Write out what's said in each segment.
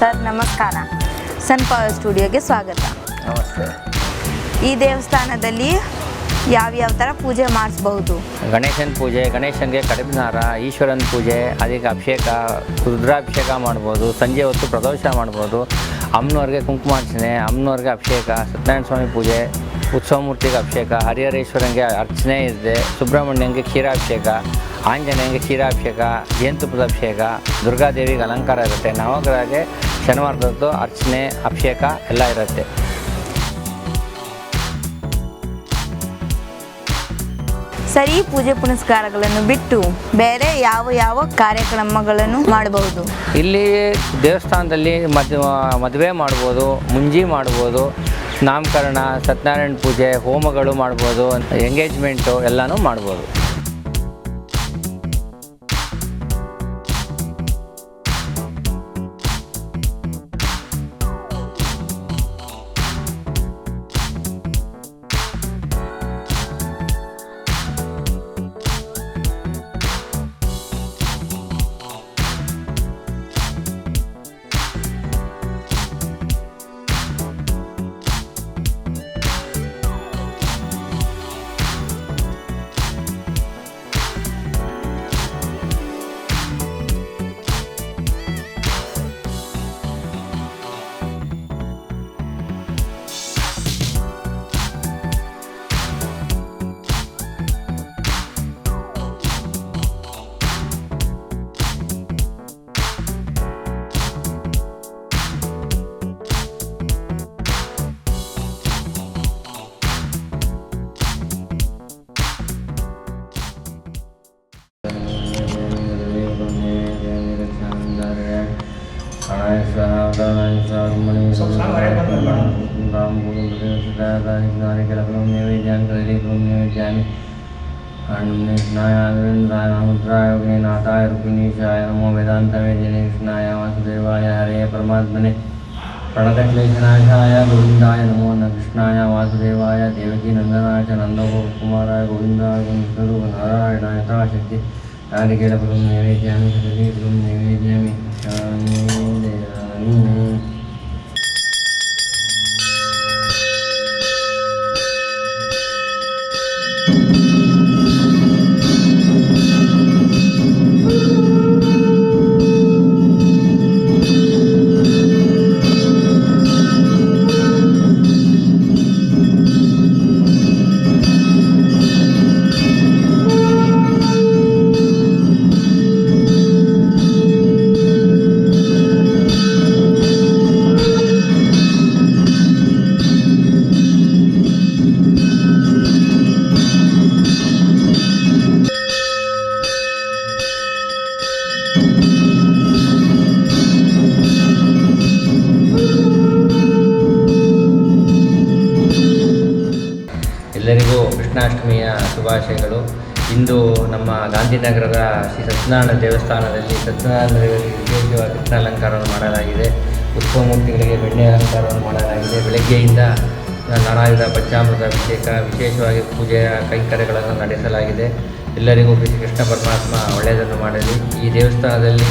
Sir ನಮಸ್ಕಾರ. ಸನ್ power ಸ್ಟುಡಿಯೋಗೆ ಸ್ವಾಗತ. ನಮಸ್ತೆ. ಈ ದೇವಸ್ಥಾನದಲ್ಲಿ ಯಾವ್ಯಾವ ಥರ ಪೂಜೆ ಮಾಡಿಸ್ಬಹುದು? ಗಣೇಶನ ಪೂಜೆ ಗಣೇಶನಿಗೆ ಕಡಿಮೆನಾರ ಈಶ್ವರನ ಪೂಜೆ ಅದಕ್ಕೆ ಅಭಿಷೇಕ ರುದ್ರಾಭಿಷೇಕ ಮಾಡ್ಬೋದು ಸಂಜೆ ಹೊತ್ತು ಪ್ರದೋಷ ಮಾಡ್ಬೋದು ಅಮ್ಮನವ್ರಿಗೆ ಕುಂಕುಮಾರ್ಚನೆ ಅಮ್ಮನವ್ರಿಗೆ ಅಭಿಷೇಕ ಸತ್ಯನಾರಾಯಣ ಸ್ವಾಮಿ ಪೂಜೆ ಉತ್ಸವ ಮೂರ್ತಿಗೆ ಅಭಿಷೇಕ ಹರಿಹರೇಶ್ವರಂಗೆ ಅರ್ಚನೆ ಇದೆ ಸುಬ್ರಹ್ಮಣ್ಯಂಗೆ ಕ್ಷೀರಾಭಿಷೇಕ ಆಂಜನೇಯಂಗೆ ಕ್ಷೀರಾಭಿಷೇಕ ಜೇನುತುಪ್ಪದ ಅಭಿಷೇಕ ದುರ್ಗಾದೇವಿಗೆ ಅಲಂಕಾರ ಇರುತ್ತೆ. ನವಗ್ರಹಕ್ಕೆ ಶನಿವಾರದದ್ದು ಅರ್ಚನೆ ಅಭಿಷೇಕ ಎಲ್ಲ ಇರುತ್ತೆ. ಸರಿ ಪೂಜೆ ಪುನಸ್ಕಾರಗಳನ್ನು ಬಿಟ್ಟು ಬೇರೆ ಯಾವ ಯಾವ ಕಾರ್ಯಕ್ರಮಗಳನ್ನು ಮಾಡಬಹುದು? ಇಲ್ಲಿ ದೇವಸ್ಥಾನದಲ್ಲಿ ಮದ್ ಮದುವೆ ಮಾಡ್ಬೋದು ಮುಂಜಿ ಮಾಡ್ಬೋದು ನಾಮಕರಣ ಸತ್ಯನಾರಾಯಣ ಪೂಜೆ ಹೋಮಗಳು ಮಾಡ್ಬೋದು ಎಂಗೇಜ್ಮೆಂಟು ಎಲ್ಲನೂ ಮಾಡ್ಬೋದು. नाथाय रुक्मिणीशाय नमो वेदान्तवेदिने कृष्णाय वासुदेवाय हरे परमात्मने प्रणतक्लेशनाशाय गोविन्दाय नमो न कृष्णाय वासुदेवाय देवकी नन्दनाय च नन्दगोपकुमाराय गोविन्दाय नारायणाय यथाशक्ति नारिकेलफलं नैवेद्यामि नैवेद्यामि ಕೃಷ್ಣಾಷ್ಟಮಿಯ ಶುಭಾಶಯಗಳು. ಇಂದು ನಮ್ಮ ಗಾಂಧಿನಗರದ ಶ್ರೀ ಸತ್ಯನಾರಾಯಣ ದೇವಸ್ಥಾನದಲ್ಲಿ ಸತ್ಯನಾರಾಯಣ ದೇವರಿಗೆ ವಿಶೇಷವಾಗಿ ಕೃಷ್ಣ ಅಲಂಕಾರವನ್ನು ಮಾಡಲಾಗಿದೆ. ಉತ್ಸವ ಮೂರ್ತಿಗಳಿಗೆ ಬೆಣ್ಣೆ ಅಲಂಕಾರವನ್ನು ಮಾಡಲಾಗಿದೆ. ಬೆಳಗ್ಗೆಯಿಂದ ನಾರಾಯಣ ಪಂಚಾಮೃತ ಅಭಿಷೇಕ, ವಿಶೇಷವಾಗಿ ಪೂಜೆಯ ಕೈಂಕರ್ಯಗಳನ್ನು ನಡೆಸಲಾಗಿದೆ. ಎಲ್ಲರಿಗೂ ಶ್ರೀ ಕೃಷ್ಣ ಪರಮಾತ್ಮ ಒಳ್ಳೆಯದನ್ನು ಮಾಡಲಿ. ಈ ದೇವಸ್ಥಾನದಲ್ಲಿ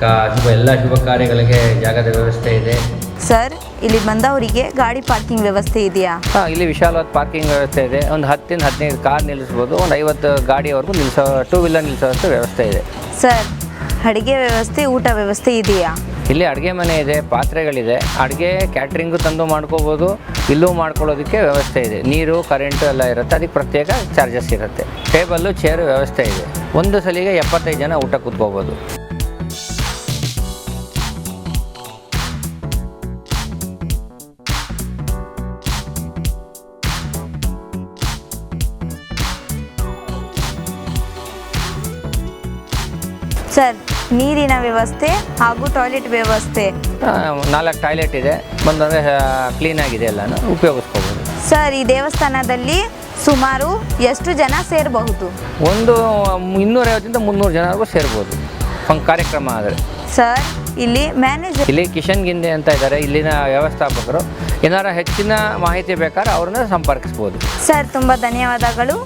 ಕಾ, ಶುಭ, ಎಲ್ಲ ಶುಭ ಕಾರ್ಯಗಳಿಗೆ ಜಾಗದ ವ್ಯವಸ್ಥೆ ಇದೆ. ಸರ್ ಇಲ್ಲಿ ಬಂದವರಿಗೆ ಗಾಡಿ ಪಾರ್ಕಿಂಗ್ ವ್ಯವಸ್ಥೆ ಇದೆಯಾ? ಹಾಂ ಇಲ್ಲಿ ವಿಶಾಲವಾದ ಪಾರ್ಕಿಂಗ್ ವ್ಯವಸ್ಥೆ ಇದೆ. ಒಂದು ಹತ್ತಿಂದ ಹದಿನೈದು ಕಾರ್ ನಿಲ್ಲಿಸ್ಬೋದು ಒಂದು ಐವತ್ತು ಗಾಡಿವರೆಗೂ ನಿಲ್ಲಿಸೋ ಟೂ ವೀಲರ್ ನಿಲ್ಲಿಸೋಷ್ಟು ವ್ಯವಸ್ಥೆ ಇದೆ. ಸರ್ ಅಡುಗೆ ವ್ಯವಸ್ಥೆ ಊಟ ವ್ಯವಸ್ಥೆ ಇದೆಯಾ? ಇಲ್ಲಿ ಅಡುಗೆ ಮನೆ ಇದೆ ಪಾತ್ರೆಗಳಿದೆ. ಅಡುಗೆ ಕ್ಯಾಟ್ರಿಂಗು ತಂದು ಮಾಡ್ಕೋಬೋದು ಇಲ್ಲೂ ಮಾಡ್ಕೊಳ್ಳೋದಕ್ಕೆ ವ್ಯವಸ್ಥೆ ಇದೆ. ನೀರು ಕರೆಂಟು ಎಲ್ಲ ಇರುತ್ತೆ ಅದಕ್ಕೆ ಪ್ರತ್ಯೇಕ ಚಾರ್ಜಸ್ ಇರುತ್ತೆ. ಟೇಬಲ್ಲು ಚೇರು ವ್ಯವಸ್ಥೆ ಇದೆ. ಒಂದು ಸಲಿಗೆ ಎಪ್ಪತ್ತೈದು ಜನ ಊಟ ಕೂತ್ಕೋಬೋದು. ಸರ್ ನೀರಿನ ವ್ಯವಸ್ಥೆ ಹಾಗೂ ಟಾಯ್ಲೆಟ್ ವ್ಯವಸ್ಥೆ. ನಾಲ್ಕು ಟಾಯ್ಲೆಟ್ ಇದೆ. ಬಂದರೆ ಕ್ಲೀನಾಗಿದೆ ಎಲ್ಲನೂ ಉಪಯೋಗಿಸ್ಕೋಬಹುದು ಸರ್ ಈ ದೇವಸ್ಥಾನದಲ್ಲಿ ಸುಮಾರು ಎಷ್ಟು ಜನ ಸೇರಬಹುದು? ಒಂದು ಇನ್ನೂರೈವತ್ತರಿಂದ ಮುನ್ನೂರು ಜನವರೆಗೂ ಸೇರ್ಬೋದು. ಒಂದು ಕಾರ್ಯಕ್ರಮ ಆದರೆ. ಸರ್ ಇಲ್ಲಿ ಮ್ಯಾನೇಜರ್ ಇಲ್ಲಿ ಕಿಶನ್ ಗಿಂದೆ ಅಂತ ಇದ್ದಾರೆ. ಇಲ್ಲಿನ ವ್ಯವಸ್ಥಾಪಕರು. ಏನಾರ ಹೆಚ್ಚಿನ ಮಾಹಿತಿ ಬೇಕಾದ್ರೆ ಅವ್ರನ್ನ ಸಂಪರ್ಕಿಸ್ಬೋದು. ಸರ್ ತುಂಬ ಧನ್ಯವಾದಗಳು.